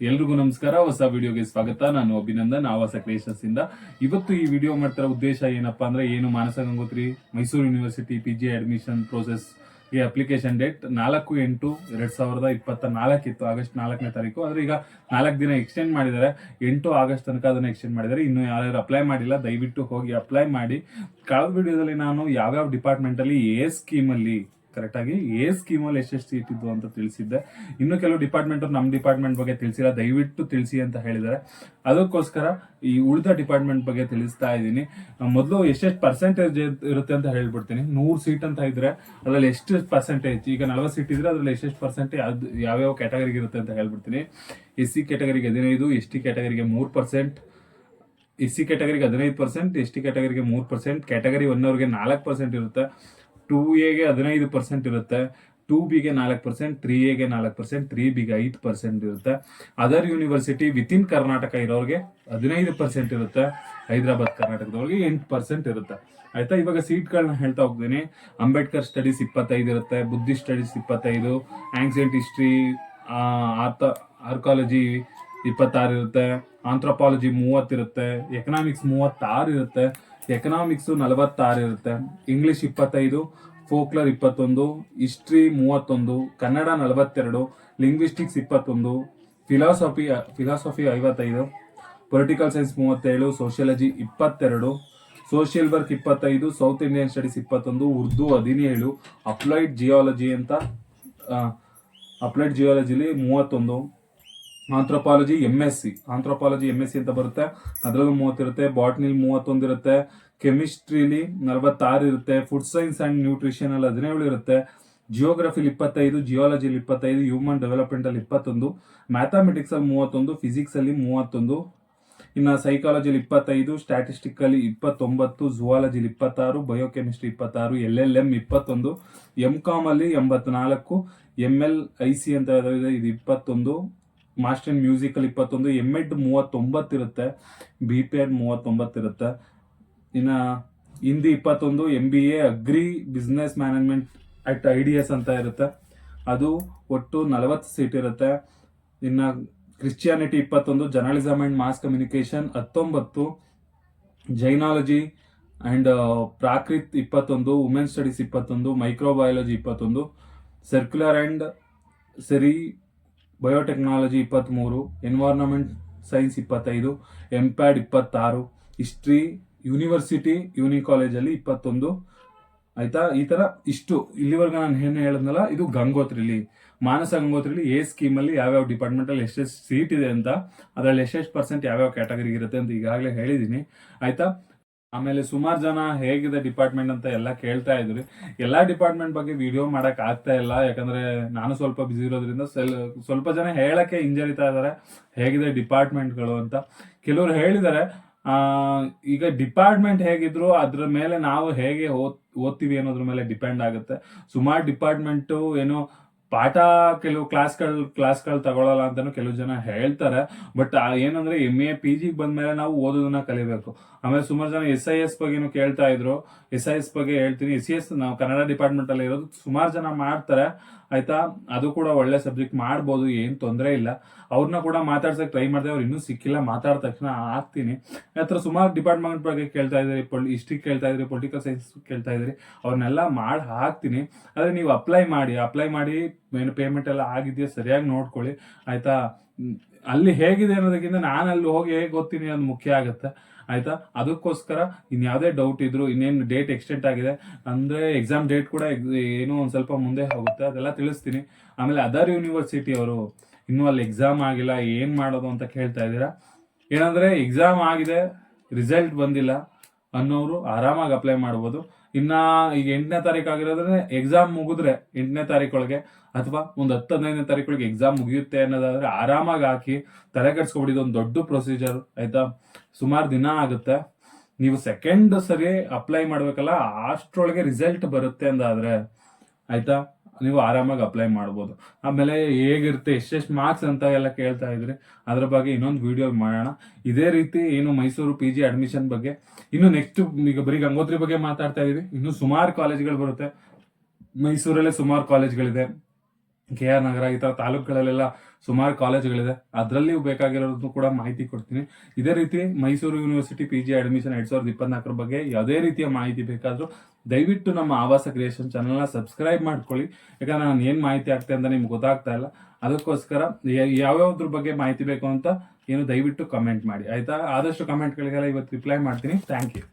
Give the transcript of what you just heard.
ಎಲ್ರಿಗೂ ನಮಸ್ಕಾರ. ಹೊಸ ವಿಡಿಯೋಗೆ ಸ್ವಾಗತ. ನಾನು ಅಭಿನಂದನ್, ಆವಾಸ ಕ್ರಿಯೇಷನ್ಸ್ ಇಂದ ಇವತ್ತು ಈ ವಿಡಿಯೋ ಮಾಡ್ತಿರೋ ಉದ್ದೇಶ ಏನಪ್ಪಾ ಅಂದ್ರೆ ಏನು Manasa Gangotri Mysuru university P G admission process ಈ ಅಪ್ಲಿಕೇಶನ್ ಡೇಟ್ ನಾಲ್ಕು ಎಂಟು ಎರಡ್ ಸಾವಿರದ ಇಪ್ಪತ್ತ ನಾಲ್ಕಿತ್ತು ಆಗಸ್ಟ್ ನಾಲ್ಕನೇ ತಾರೀಕು. ಆದ್ರೆ ಈಗ ನಾಲ್ಕು ದಿನ ಎಕ್ಸ್ಟೆಂಡ್ ಮಾಡಿದ್ದಾರೆ. ಎಂಟು ಆಗಸ್ಟ್ ತನಕ ಅದನ್ನ ಎಕ್ಸ್ಟೆಂಡ್ ಮಾಡಿದ್ದಾರೆ. ಇನ್ನು ಯಾರ್ಯಾರು ಅಪ್ಲೈ ಮಾಡಿಲ್ಲ, ದಯವಿಟ್ಟು ಹೋಗಿ ಅಪ್ಲೈ ಮಾಡಿ. ಕಳೆದ ವಿಡಿಯೋದಲ್ಲಿ ನಾನು ಯಾವ್ಯಾವ ಡಿಪಾರ್ಟ್ಮೆಂಟ್ ಅಲ್ಲಿ ಎ ಸ್ಕೀಮ್ ಅಲ್ಲಿ ಕರೆಕ್ಟ್ ಆಗಿ ಎ ಸ್ಕೀಮಲ್ಲಿ ಎಷ್ಟೆಷ್ಟು ಸೀಟ್ ಇದ್ದು ಅಂತ ತಿಳಿಸಿದ್ದೆ. ಇನ್ನು ಕೆಲವು ಡಿಪಾರ್ಟ್ಮೆಂಟ್ ನಮ್ಮ ಡಿಪಾರ್ಟ್ಮೆಂಟ್ ಬಗ್ಗೆ ತಿಳಿಸಿಲ್ಲ. ದಯವಿಟ್ಟು ತಿಳಿಸಿ ಅಂತ ಹೇಳಿದ್ದಾರೆ. ಅದಕ್ಕೋಸ್ಕರ ಈ ಉಳಿದ ಡಿಪಾರ್ಟ್ಮೆಂಟ್ ಬಗ್ಗೆ ತಿಳಿಸ್ತಾ ಇದ್ದೀನಿ. ಮೊದಲು ಎಷ್ಟೆಷ್ಟು ಪರ್ಸೆಂಟೇಜ್ ಇರುತ್ತೆ ಅಂತ ಹೇಳ್ಬಿಡ್ತೀನಿ. ನೂರು ಸೀಟ್ ಅಂತ ಇದ್ರೆ ಅದರಲ್ಲಿ ಎಷ್ಟು ಪರ್ಸೆಂಟೇಜ್ ಈಗ ನಲ್ವತ್ತು ಸೀಟ್ ಇದ್ರೆ ಅದರಲ್ಲಿ ಎಷ್ಟೆಷ್ಟು ಪರ್ಸೆಂಟೇಜ್ ಅದು ಯಾವ್ಯಾವ ಕ್ಯಾಟಗರಿಗೆ ಇರುತ್ತೆ ಅಂತ ಹೇಳ್ಬಿಡ್ತೀನಿ. ಎಸ್ ಸಿ ಕ್ಯಾಟಗರಿಗೆ ಹದಿನೈದು, ಎಸ್ ಟಿ ಕ್ಯಾಟಗರಿಗೆ ಮೂರು ಪರ್ಸೆಂಟ್ ಎಸ್ ಸಿ ಕ್ಯಾಟಗರಿಗೆ ಹದಿನೈದು ಪರ್ಸೆಂಟ್ ಎಸ್ ಟಿ ಕ್ಯಾಟಗರಿಗೆ ಮೂರು ಪರ್ಸೆಂಟ್ ಕ್ಯಾಟಗರಿ ಒನ್ ಅವ್ರಿಗೆ ನಾಲ್ಕು ಪರ್ಸೆಂಟ್ ಇರುತ್ತೆ. ಟೂ ಎಗೆ ಹದಿನೈದು ಪರ್ಸೆಂಟ್ ಇರುತ್ತೆ ಟೂ ಬಿಗೆ ನಾಲ್ಕು ಪರ್ಸೆಂಟ್ ತ್ರೀ ಎಗೆ ನಾಲ್ಕು ಪರ್ಸೆಂಟ್ ತ್ರೀ ಬಿಗೆ ಐದು ಪರ್ಸೆಂಟ್ ಇರುತ್ತೆ. ಅದರ್ ಯೂನಿವರ್ಸಿಟಿ ವಿತಿನ್ ಕರ್ನಾಟಕ ಇರೋರಿಗೆ ಹದಿನೈದು ಪರ್ಸೆಂಟ್ ಇರುತ್ತೆ, ಹೈದರಾಬಾದ್ ಕರ್ನಾಟಕದವ್ರಿಗೆ ಎಂಟು ಪರ್ಸೆಂಟ್ ಇರುತ್ತೆ. ಆಯ್ತಾ? ಇವಾಗ ಸೀಟ್ಗಳನ್ನ ಹೇಳ್ತಾ ಹೋಗ್ತೀನಿ. ಅಂಬೇಡ್ಕರ್ ಸ್ಟಡೀಸ್ ಇಪ್ಪತ್ತೈದು ಇರುತ್ತೆ ಬುದ್ಧಿ ಸ್ಟಡೀಸ್ ಇಪ್ಪತ್ತೈದು ಆಂಕ್ಸಿಯಂಟ್ ಹಿಸ್ಟ್ರಿ ಆರ್ಥ ಆರ್ಕಾಲಜಿ ಇಪ್ಪತ್ತಾರು ಇರುತ್ತೆ ಆಂಥ್ರೋಪಾಲಜಿ ಮೂವತ್ತಿರುತ್ತೆ ಎಕನಾಮಿಕ್ಸ್ ಮೂವತ್ತಾರು ಇರುತ್ತೆ. ಎಕನಾಮಿಕ್ಸು ನಲವತ್ತಾರು ಇರುತ್ತೆ. ಇಂಗ್ಲಿಷ್ ಇಪ್ಪತ್ತೈದು ಫೋಕ್ಲರ್ ಇಪ್ಪತ್ತೊಂದು ಹಿಸ್ಟ್ರಿ ಮೂವತ್ತೊಂದು, ಕನ್ನಡ ನಲವತ್ತೆರಡು ಲಿಂಗ್ವಿಸ್ಟಿಕ್ಸ್ ಇಪ್ಪತ್ತೊಂದು ಫಿಲಾಸಫಿ ಫಿಲಾಸಫಿ ಐವತ್ತೈದು ಪೊಲಿಟಿಕಲ್ ಸೈನ್ಸ್ ಮೂವತ್ತೇಳು ಸೋಷಿಯಾಲಜಿ ಇಪ್ಪತ್ತೆರಡು ಸೋಷಿಯಲ್ ವರ್ಕ್ ಇಪ್ಪತ್ತೈದು ಸೌತ್ ಇಂಡಿಯನ್ ಸ್ಟಡೀಸ್ ಇಪ್ಪತ್ತೊಂದು, ಉರ್ದು ಹದಿನೇಳು ಅಪ್ಲೈಡ್ ಜಿಯಾಲಜಿ ಅಂತ ಅಪ್ಲೈಡ್ ಜಿಯಾಲಜಿಲಿ ಮೂವತ್ತೊಂದು. Anthropology M S C anthropology M S C ಅಂತ ಬರುತ್ತೆ. ಅದರಲ್ಲೂ ಮೂವತ್ತಿರುತ್ತೆ. ಬಾಟ್ನಿಲ್ ಮೂವತ್ತೊಂದಿರುತ್ತೆ. ಕೆಮಿಸ್ಟ್ರಿಲಿ ನಲವತ್ತಾರು ಇರುತ್ತೆ. ಫುಡ್ ಸೈನ್ಸ್ ಅಂಡ್ ನ್ಯೂಟ್ರಿಷನ್ ಅಲ್ಲಿ ಹದಿನೇಳು ಇರುತ್ತೆ. ಜಿಯೋಗ್ರಫಿಲಿ ಇಪ್ಪತ್ತೈದು ಜಿಯಾಲಜಿಲಿ ಇಪ್ಪತ್ತೈದು ಹ್ಯೂಮನ್ ಡೆವಲಪ್ಮೆಂಟ್ ಅಲ್ಲಿ ಇಪ್ಪತ್ತೊಂದು ಮ್ಯಾಥಮೆಟಿಕ್ಸ್ ಅಲ್ಲಿ ಮೂವತ್ತೊಂದು ಫಿಸಿಕ್ಸ್ ಅಲ್ಲಿ ಮೂವತ್ತೊಂದು, ಇನ್ನು ಸೈಕಾಲಜಿಲಿ ಇಪ್ಪತ್ತೈದು ಸ್ಟ್ಯಾಟಿಸ್ಟಿಕ್ಕಲ್ಲಿ ಇಪ್ಪತ್ತೊಂಬತ್ತು ಝುವಾಲಜಿಲಿ ಇಪ್ಪತ್ತಾರು ಬಯೋಕೆಮಿಸ್ಟ್ರಿ ಇಪ್ಪತ್ತಾರು ಎಲ್ ಎಲ್ ಎಂ ಇಪ್ಪತ್ತೊಂದು ಎಂ ಕಾಮ್ ಅಲ್ಲಿ ಎಂಬತ್ನಾಲ್ಕು ಎಂ ಎಲ್ ಐ ಸಿ ಅಂತ ಇದೆ, ಇದು ಇಪ್ಪತ್ತೊಂದು ಮಾಸ್ಟರ್ ಇನ್ ಮ್ಯೂಸಿಕಲ್ ಇಪ್ಪತ್ತೊಂದು ಎಂ ಎಡ್ ಮೂವತ್ತೊಂಬತ್ತು ಇರುತ್ತೆ ಬಿ ಪಿ ಎಡ್ ಮೂವತ್ತೊಂಬತ್ತು ಇರುತ್ತೆ. ಇನ್ನು ಹಿಂದಿ ಇಪ್ಪತ್ತೊಂದು M B A agri business management at I D S ಅಂತ ಇರುತ್ತೆ. ಅದು ಒಟ್ಟು ನಲವತ್ತು ಸೀಟ್ ಇರುತ್ತೆ. ಇನ್ನು ಕ್ರಿಶ್ಚಿಯಾನಿಟಿ ಇಪ್ಪತ್ತೊಂದು ಜರ್ನಲಿಸಮ್ ಆ್ಯಂಡ್ ಮಾಸ್ ಕಮ್ಯುನಿಕೇಷನ್ ಹತ್ತೊಂಬತ್ತು ಜೈನಾಲಜಿ ಆ್ಯಂಡ್ ಪ್ರಾಕೃತ್ ಇಪ್ಪತ್ತೊಂದು ವುಮೆನ್ ಸ್ಟಡೀಸ್ ಇಪ್ಪತ್ತೊಂದು ಮೈಕ್ರೋಬಯಾಲಜಿ ಇಪ್ಪತ್ತೊಂದು ಸರ್ಕ್ಯುಲರ್ ಆ್ಯಂಡ್ ಸರಿ ಬಯೋಟೆಕ್ನಾಲಜಿ ಇಪ್ಪತ್ತ್ಮೂರು ಎನ್ವೈರ್ನಮೆಂಟ್ ಸೈನ್ಸ್ ಇಪ್ಪತ್ತೈದು ಎಂಪ್ಯಾಡ್ ಇಪ್ಪತ್ತಾರು ಹಿಸ್ಟ್ರಿ ಯೂನಿವರ್ಸಿಟಿ ಯೂನಿ ಕಾಲೇಜಲ್ಲಿ ಇಪ್ಪತ್ತೊಂದು. ಆಯ್ತಾ? ಈ ಥರ ಇಷ್ಟು. ಇಲ್ಲಿವರೆಗೂ ನಾನು ಏನು ಹೇಳಿದ್ನಲ್ಲ, ಇದು ಗಂಗೋತ್ರಿಲಿ. ಮಾನಸ ಗಂಗೋತ್ರಿಲಿ ಎ ಸ್ಕೀಮಲ್ಲಿ ಯಾವ್ಯಾವ ಡಿಪಾರ್ಟ್ಮೆಂಟಲ್ಲಿ ಎಷ್ಟೆಷ್ಟು ಸೀಟ್ ಇದೆ ಅಂತ, ಅದರಲ್ಲಿ ಎಷ್ಟೆಷ್ಟು ಪರ್ಸೆಂಟ್ ಯಾವ್ಯಾವ ಕ್ಯಾಟಗರಿ ಇರುತ್ತೆ ಅಂತ ಈಗಾಗಲೇ ಹೇಳಿದ್ದೀನಿ. ಆಯ್ತಾ? ಆಮೇಲೆ ಸುಮಾರು ಜನ ಹೇಗಿದೆ ಡಿಪಾರ್ಟ್ಮೆಂಟ್ ಅಂತ ಎಲ್ಲ ಕೇಳ್ತಾ ಇದ್ರಿ. ಎಲ್ಲಾ ಡಿಪಾರ್ಟ್ಮೆಂಟ್ ಬಗ್ಗೆ ವಿಡಿಯೋ ಮಾಡಕ್ ಆಗ್ತಾ ಇಲ್ಲ. ಯಾಕಂದ್ರೆ ನಾನು ಸ್ವಲ್ಪ ಬಿಸಿ ಇರೋದ್ರಿಂದ ಸ್ವಲ್ಪ ಜನ ಹೇಳಕ್ಕೆ ಹಿಂಜರಿತಾ ಇದಾರೆ. ಹೇಗಿದೆ ಡಿಪಾರ್ಟ್ಮೆಂಟ್ಗಳು ಅಂತ. ಕೆಲವರು ಹೇಳಿದ್ದಾರೆ ಆ, ಈಗ ಡಿಪಾರ್ಟ್ಮೆಂಟ್ ಹೇಗಿದ್ರು ಅದ್ರ ಮೇಲೆ ನಾವು ಹೇಗೆ ಓದ್, ಓದ್ತೀವಿ ಅನ್ನೋದ್ರ ಮೇಲೆ ಡಿಪೆಂಡ್ ಆಗುತ್ತೆ. ಸುಮಾರು ಡಿಪಾರ್ಟ್ಮೆಂಟು ಏನು ಪಾಠ ಕೆಲವು ಕ್ಲಾಸ್ಗಳು ಕ್ಲಾಸ್ಗಳು ತಗೊಳ್ಳಲ್ಲ ಅಂತಾನು ಕೆಲವು ಜನ ಹೇಳ್ತಾರೆ. ಬಟ್ ಏನಂದ್ರೆ ಎಂ ಎ ಪಿ ಜಿಗೆ ಬಂದ್ಮೇಲೆ ನಾವು ಓದೋದನ್ನ ಕಲಿಬೇಕು. ಆಮೇಲೆ ಸುಮಾರು ಜನ ಎಸ್ ಐ ಎಸ್ ಬಗ್ಗೆನೂ ಕೇಳ್ತಾ ಇದ್ರು. ಎಸ್ ಐ ಎಸ್ ಬಗ್ಗೆ ಹೇಳ್ತೀನಿ. ಎಸ್ ಸಿ ಎಸ್ ನಾವು ಕನ್ನಡ ಡಿಪಾರ್ಟ್ಮೆಂಟ್ ಅಲ್ಲಿ ಇರೋದು ಸುಮಾರು ಜನ ಮಾಡ್ತಾರೆ. ಆಯ್ತಾ? ಅದು ಕೂಡ ಒಳ್ಳೆ ಸಬ್ಜೆಕ್ಟ್ ಮಾಡ್ಬೋದು, ಏನು ತೊಂದರೆ ಇಲ್ಲ. ಅವ್ರನ್ನ ಕೂಡ ಮಾತಾಡ್ಸಕ್ ಟ್ರೈ ಮಾಡಿದೆ. ಅವ್ರು ಇನ್ನೂ ಸಿಕ್ಕಿಲ್ಲ. ಮಾತಾಡಿದ ತಕ್ಷಣ ಆಗ್ತೀನಿ ಹತ್ರ ಸುಮಾರು ಡಿಪಾರ್ಟ್ಮೆಂಟ್ ಬಗ್ಗೆ ಕೇಳ್ತಾ ಇದ್ದೀರಿ, ಪೊಲ್ ಹಿಸ್ಟ್ರಿ ಕೇಳ್ತಾ ಇದ್ರಿ ಪೊಲಿಟಿಕಲ್ ಸೈನ್ಸ್ ಕೇಳ್ತಾ ಇದ್ರಿ ಅವ್ರನ್ನೆಲ್ಲ ಮಾಡಿ ಹಾಕ್ತೀನಿ. ಆದರೆ ನೀವು ಅಪ್ಲೈ ಮಾಡಿ ಅಪ್ಲೈ ಮಾಡಿ, ಏನು ಪೇಮೆಂಟ್ ಎಲ್ಲ ಆಗಿದೆಯಾ, ಸರಿಯಾಗಿ ನೋಡ್ಕೊಳ್ಳಿ. ಆಯ್ತಾ? ಅಲ್ಲಿ ಹೇಗಿದೆ ಅನ್ನೋದಕ್ಕಿಂತ ನಾನು ಅಲ್ಲಿ ಹೋಗಿ ಹೇಗೆ ಗೊತ್ತೀನಿ ಅದು ಮುಖ್ಯ ಆಗುತ್ತೆ. ಆಯ್ತಾ? ಅದಕ್ಕೋಸ್ಕರ ಇನ್ಯಾವುದೇ ಡೌಟ್ ಇದ್ರು, ಇನ್ನೇನು ಡೇಟ್ ಎಕ್ಸ್ಟೆಂಟ್ ಆಗಿದೆ, ಅಂದ್ರೆ ಎಕ್ಸಾಮ್ ಡೇಟ್ ಕೂಡ ಏನೋ ಒಂದು ಸ್ವಲ್ಪ ಮುಂದೆ ಹೋಗುತ್ತೆ, ಅದೆಲ್ಲ ತಿಳಿಸ್ತೀನಿ. ಆಮೇಲೆ ಅದರ್ ಯೂನಿವರ್ಸಿಟಿ ಅವರು, ಇನ್ನೂ ಅಲ್ಲಿ ಎಕ್ಸಾಮ್ ಆಗಿಲ್ಲ, ಏನು ಮಾಡೋದು? ಅಂತ ಕೇಳ್ತಾ ಇದ್ದೀರಾ? ಏನಂದ್ರೆ ಎಕ್ಸಾಮ್ ಆಗಿದೆ ರಿಸಲ್ಟ್ ಬಂದಿಲ್ಲ ಅನ್ನೋರು ಆರಾಮಾಗಿ ಅಪ್ಲೈ ಮಾಡ್ಬೋದು. ಇನ್ನ ಈಗ ಎಂಟನೇ ತಾರೀಕು ಆಗಿರೋದ್ರೆ ಎಕ್ಸಾಮ್ ಮುಗಿದ್ರೆ ಎಂಟನೇ ತಾರೀಕೊಳಗೆ ಅಥವಾ ಒಂದು ಹತ್ತು ಹದಿನೈದನೇ ತಾರೀಕೊಳಗೆ ಎಕ್ಸಾಮ್ ಮುಗಿಯುತ್ತೆ ಅನ್ನೋದಾದ್ರೆ ಆರಾಮಾಗಿ ಹಾಕಿ ತಲೆ ಕೆಡ್ಸ್ಕೊಬಿಡಿ ಒಂದು ದೊಡ್ಡ ಪ್ರೊಸೀಜರ್ ಆಯ್ತಾ? ಸುಮಾರು ದಿನ ಆಗುತ್ತೆ. ನೀವು ಸೆಕೆಂಡ್ ಸರಿ ಅಪ್ಲೈ ಮಾಡ್ಬೇಕಲ್ಲ, ಅಷ್ಟರೊಳಗೆ ರಿಸಲ್ಟ್ ಬರುತ್ತೆ ಅಂದಾದ್ರೆ, ಆಯ್ತಾ? ನೀವು ಆರಾಮಾಗಿ ಅಪ್ಲೈ ಮಾಡ್ಬೋದು. ಆಮೇಲೆ ಹೇಗಿರುತ್ತೆ, ಎಷ್ಟೆಷ್ಟು ಮಾರ್ಕ್ಸ್ ಅಂತ ಎಲ್ಲ ಕೇಳ್ತಾ ಇದ್ರಿ, ಅದ್ರ ಬಗ್ಗೆ ಇನ್ನೊಂದು ವಿಡಿಯೋ ಮಾಡೋಣ. ಇದೇ ರೀತಿ ಏನು ಮೈಸೂರು ಪಿ ಜಿ ಅಡ್ಮಿಷನ್ ಬಗ್ಗೆ ಇನ್ನು ನೆಕ್ಸ್ಟ್ ಈಗ ಬರೀ ಗಂಗೋತ್ರಿ ಬಗ್ಗೆ ಮಾತಾಡ್ತಾ ಇದೀವಿ. ಇನ್ನು ಸುಮಾರು ಕಾಲೇಜ್ಗಳು ಬರುತ್ತೆ. ಮೈಸೂರಲ್ಲೇ ಸುಮಾರು ಕಾಲೇಜ್ಗಳಿದೆ ಕೆ ಆರ್ ನಗರ, ಈ ತರ ತಾಲೂಕುಗಳಲ್ಲೆಲ್ಲ ಸುಮಾರು ಕಾಲೇಜುಗಳಿದೆ. ಅದರಲ್ಲಿಯೂ ಬೇಕಾಗಿರೋದು ಕೂಡ ಮಾಹಿತಿ ಕೊಡ್ತೀನಿ. ಇದೇ ರೀತಿ Mysuru university P G admission ಎರಡ್ ಸಾವಿರದ ಇಪ್ಪತ್ನಾಲ್ಕರ ಬಗ್ಗೆ ಯಾವುದೇ ರೀತಿಯ ಮಾಹಿತಿ ಬೇಕಾದರೂ ದಯವಿಟ್ಟು ನಮ್ಮ ಆವಾಸ ಕ್ರಿಯೇಷನ್ ಚಾನಲ್ನ ಸಬ್ಸ್ಕ್ರೈಬ್ ಮಾಡ್ಕೊಳ್ಳಿ. ಯಾಕಂದ್ರೆ ನಾನು ಏನು ಮಾಹಿತಿ ಆಗ್ತೆ ಅಂತ ನಿಮ್ಗೆ ಗೊತ್ತಾಗ್ತಾ ಇಲ್ಲ. ಅದಕ್ಕೋಸ್ಕರ ಯಾವ್ಯಾವ್ದ್ರ ಬಗ್ಗೆ ಮಾಹಿತಿ ಬೇಕು ಅಂತ ಏನು ದಯವಿಟ್ಟು ಕಮೆಂಟ್ ಮಾಡಿ. ಆಯಿತಾ? ಆದಷ್ಟು ಕಮೆಂಟ್ಗಳಿಗೆಲ್ಲ ಇವತ್ತು ರಿಪ್ಲೈ ಮಾಡ್ತೀನಿ. Thank you